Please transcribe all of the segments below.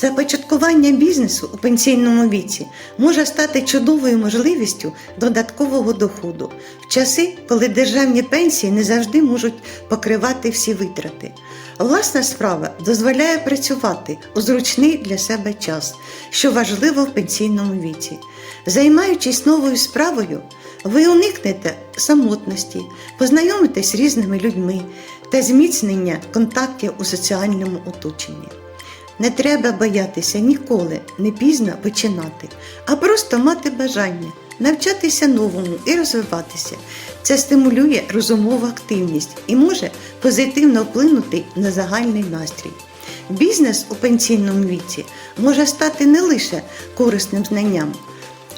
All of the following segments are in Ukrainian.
Започаткування бізнесу у пенсійному віці може стати чудовою можливістю додаткового доходу в часи, коли державні пенсії не завжди можуть покривати всі витрати. Власна справа дозволяє працювати у зручний для себе час, що важливо в пенсійному віці. Займаючись новою справою, ви уникнете самотності, познайомитесь з різними людьми та зміцнення контактів у соціальному оточенні. Не треба боятися ніколи не пізно починати, а просто мати бажання навчатися новому і розвиватися. Це стимулює розумову активність і може позитивно вплинути на загальний настрій. Бізнес у пенсійному віці може стати не лише корисним знанням,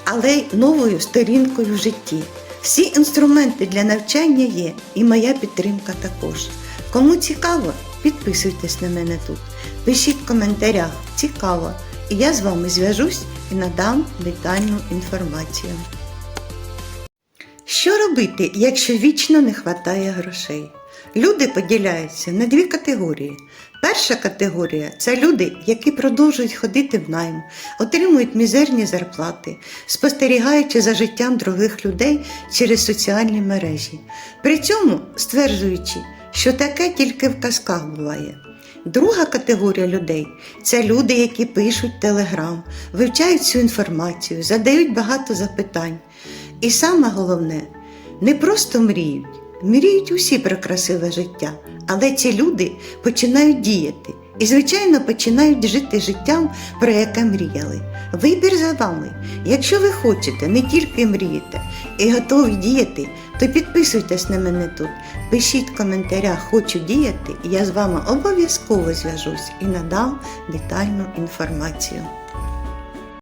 але й новою сторінкою в житті. Всі інструменти для навчання є, і моя підтримка також. Кому цікаво, підписуйтесь на мене тут. Пишіть в коментарях цікаво, і я з вами зв'яжусь і надам детальну інформацію. Що робити, якщо вічно не вистачає грошей? Люди поділяються на дві категорії. Перша категорія це люди, які продовжують ходити в найм, отримують мізерні зарплати, спостерігаючи за життям других людей через соціальні мережі, при цьому стверджуючи, що таке тільки в казках буває. Друга категорія людей це люди, які пишуть телеграм, вивчають цю інформацію, задають багато запитань. І саме головне, не просто мріють, мріють усі про красиве життя, але ці люди починають діяти і, звичайно, починають жити життям, про яке мріяли. Вибір за вами. Якщо ви хочете, не тільки мрієте і готові діяти, то підписуйтесь на мене тут, пишіть в коментарях Хочу діяти, і я з вами обов'язково зв'яжусь і надам детальну інформацію.